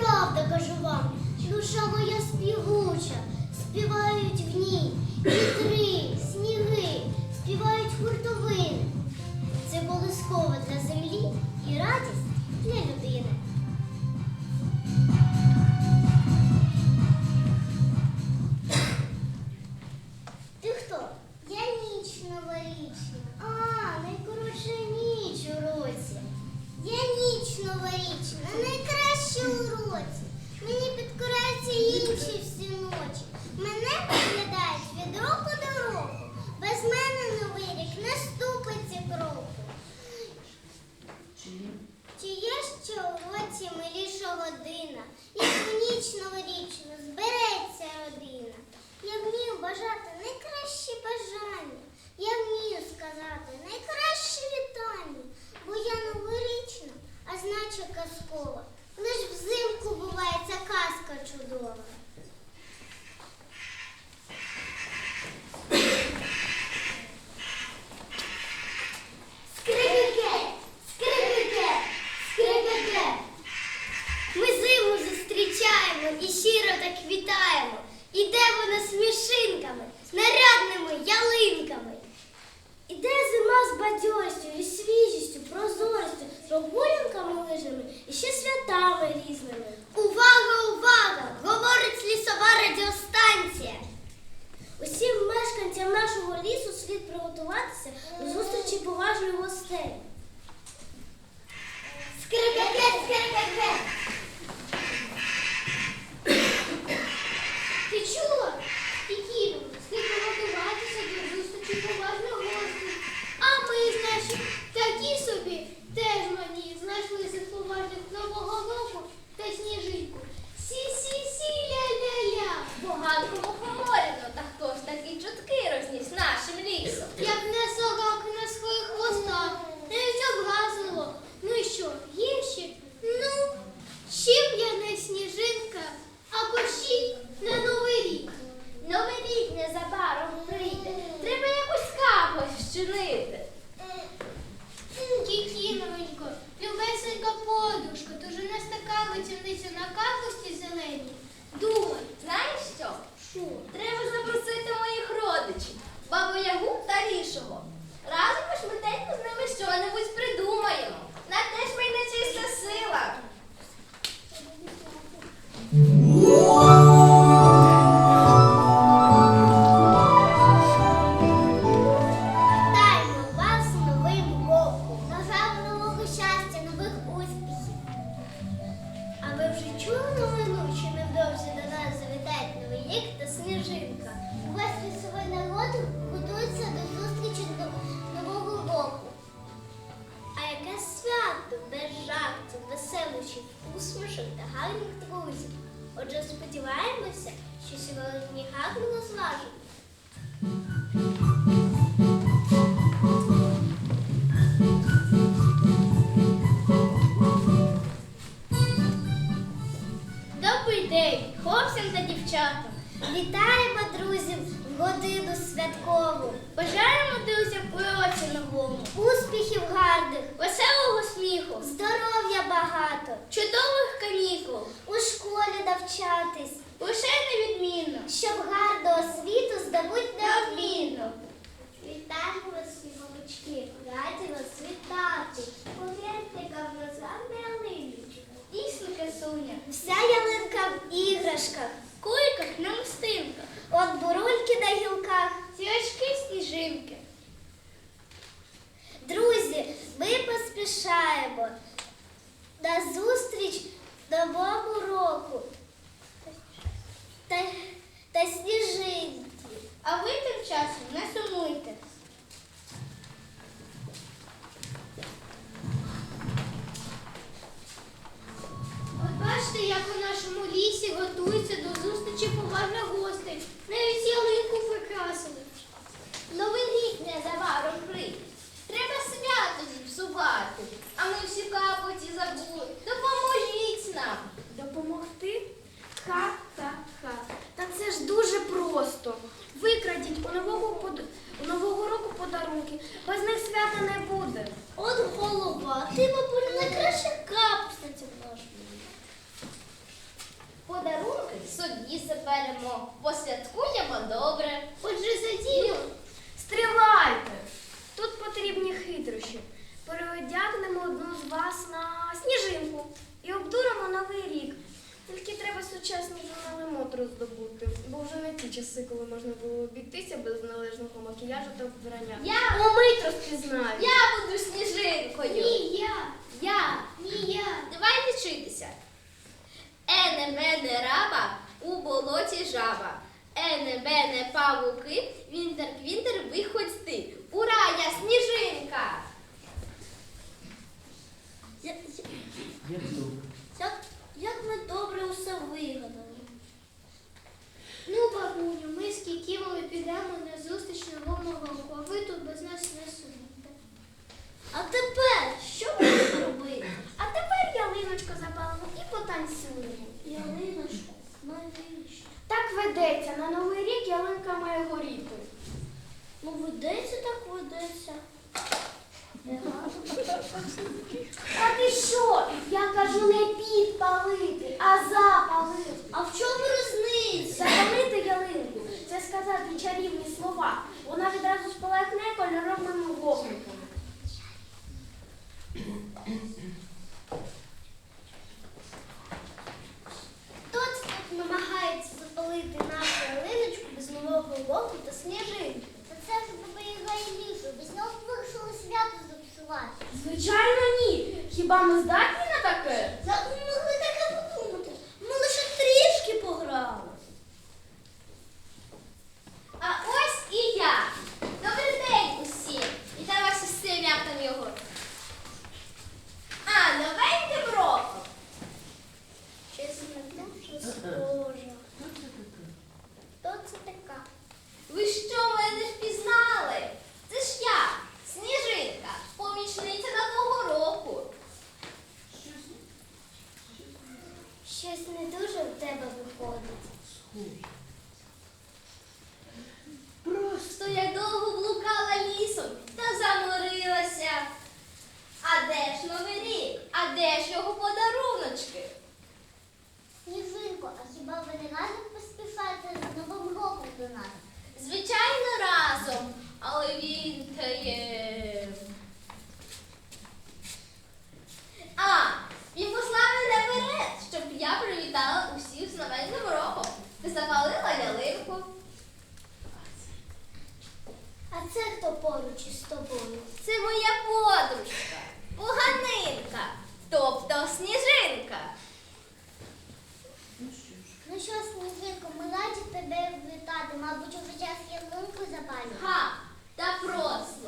правда кажу вам, душа моя співуча, співають в ній вітри, сніги, співають хуртовини. Це колисково для землі і радість для людей. так вітаємо. Іде вона смішинками, нарядними ялинками. Іде зима з бадьорістю і свіжістю, прозорістю, прогулянками лижними і ще святами різними. Увага, увага! Говорить лісова радіостанція. Усім мешканцям нашого лісу слід приготуватися до зустрічі поважних гостей. вже чули новину, що невдовзі до нас завітають новий рік та сніжинка. У вас лісовий народ готується до зустрічі до Нового року. А яке свято без жартів, веселощів, усмішок та гарних друзів. Отже, сподіваємося, що сьогодні гарно зважить. Лічитися. Ене мене раба, у болоті жаба. Ене мене павуки, вінтер квінтер виходь ти. Ура, я сніжинка! Я- Як, як ми добре усе вигадали. Ну, бабуню, ми з Кікімою підемо на зустріч новому року, а ви тут без нас не сумуйте. А тепер що ми будемо робити? А тепер ялиночку запалимо і потанцюємо. Ялиночка, навіщо? Так ведеться, на Новий рік ялинка має горіти. Ну, ведеться так ведеться. А ти що? Я кажу не підпалити, а запалити. А в чому різниця? Запалити ялинку це сказати чарівні слова. Вона відразу спалахне кольоровими вогниками. Хто це тут намагається запалити нашу ялиночку без нового року та сніжинки? Та це ж баба Яга і лісу, без нього вирішили свято зіпсувати. Звичайно, ні. Хіба ми здатні на таке? Як ви могли таке подумати? Ми лише трішки пограли. А ось і я. Добрий день усім. Вітаю вас із цим, як там його. А, новеньким роком. Чесно, дуже схожа. Хто це така? Ви що мене не впізнали? Це ж я, Сніжинка, помічниця нового року. Щось не дуже в тебе виходить. Просто я довго блукала лісом та заморилася. А де ж новий рік? А де ж його подаруночки? Сніжинко, а хіба ви не разом поспішаєте з Новим роком до нас? Звичайно, разом, але він та є. А, він послав мене вперед, щоб я привітала усіх з новим роком. Ти запалила ялинку. А це хто поруч із тобою? Це моя подружка, поганинка, тобто сніжинка. Ну що, Сніжинко, ми раді тебе вітати. Мабуть, уже час ялинку запалювати. Ха, та просто.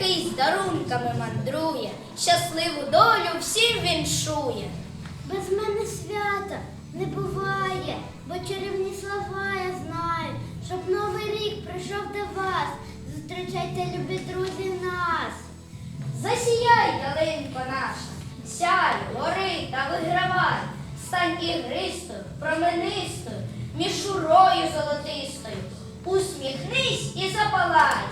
Який з дарунками мандрує, щасливу долю всім віншує. Без мене свята не буває, бо чарівні слова я знаю, щоб новий рік прийшов до вас. Зустрічайте, любі друзі, нас. Засіяй, ялинко наша, сяй, гори та вигравай, стань ігристою, променистою, мішурою золотистою, усміхнись і запалай.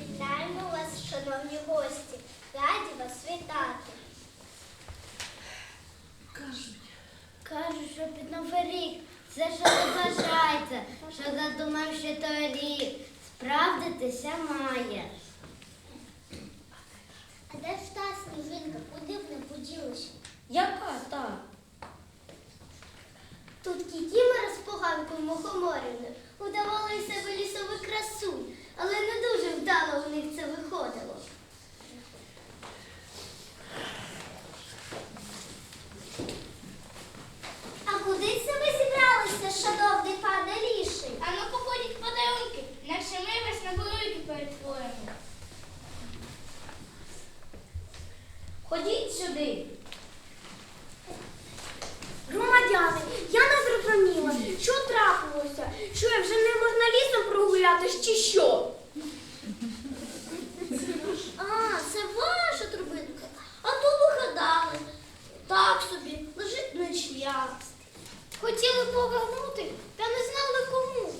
Вітаємо вас, шановні гості. Раді вас вітати. Кажуть, що під новий рік все, що ви бажаєте, що задумав ще той рік, справдитися має. А де ж та сніжинка? Куди б не поділася? Яка та? Тут кікімора з поганкою мухоморівною удавали із себе лісову красу, але не дуже вдало у них це виходило. Ходіть сюди. Громадяни, я не зрозуміла, що трапилося, що я вже не можна лісом прогулятись чи що. А, це ваша трубинка. А то вигадали. Так собі, лежить нічия. Хотіли повернути, та не знали кому.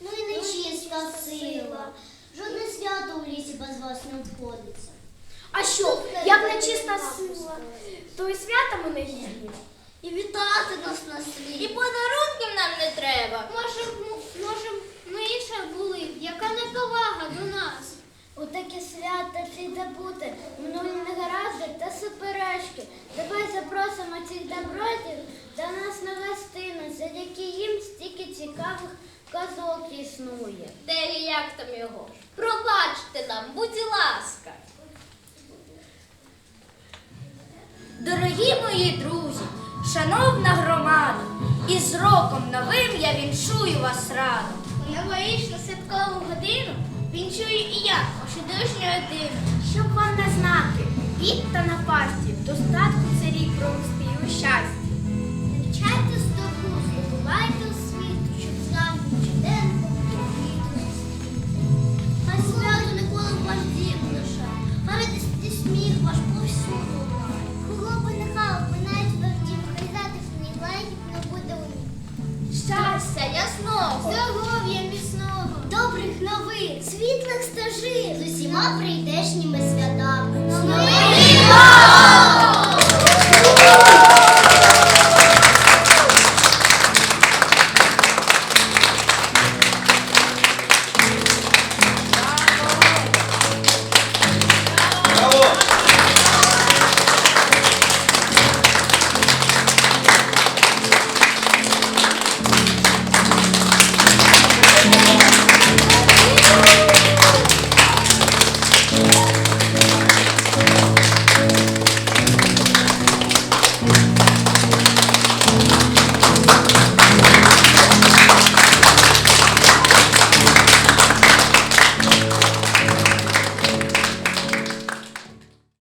Ну і нечиста сила. Жодне свято у лісі без вас не обходиться. А що, як нечиста сила, то і свята ми не гідні. І вітати нас на І слід. подарунків нам не треба. Може, може, ми інша були, яка неповага до нас. У таке свято слід забути минулі негаразди та суперечки. Давай запросимо цих добротів до нас на гостину, завдяки їм стільки цікавих казок існує. Де і як там його? Пробачте нам, будь ласка. Дорогі мої друзі, шановна громада, із роком новим я віншую вас радо. У новорічну святкову годину вінчую і я, вашу дружню родину. Щоб вам не знати, бід та напасті, достатку це рік провести у щасті. світлих стежин. З усіма прийдешніми